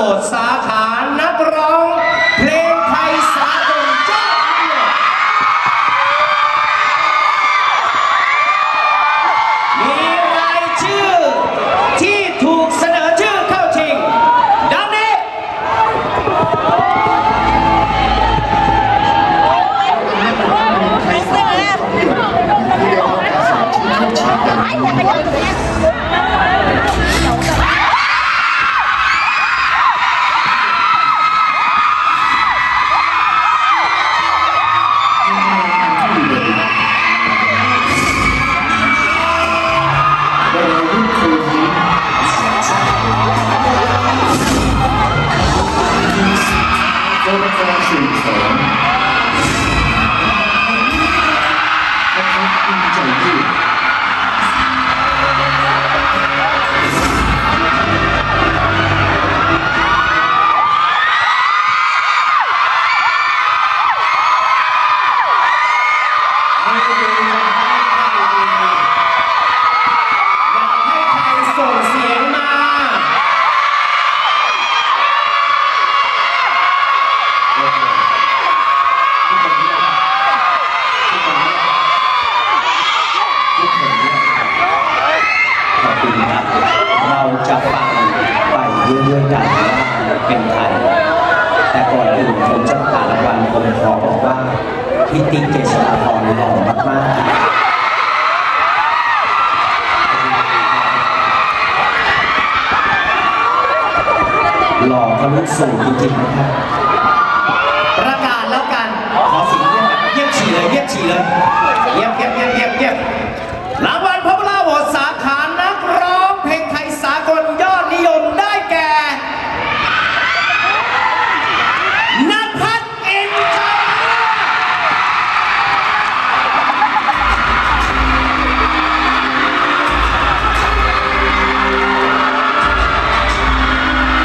บทสาขานักร้อง เพลงไทยสากลจ้ามีรายชื่อที่ถูกเสนอชื่อเข้าชิง ดังนี้ไปเลย บ เราจะฟังไปเรื่อยๆกันว่าเป็นใครแต่ก่อนอื่นผมจะประกาศรางวัลผมขอบอกว่าพี่ติ๊กเจษฎาพรหล่อมากๆหล่อทะลุสู่จริงๆนะครับ ประกาศแล้วกัน ขอเสียงเยี่ยมเยี่ยมฉี่เลย เยี่ยมฉี่เลย เยี่ยมเยี่ยมเยี่ยมเยี่ยมเยี่ยม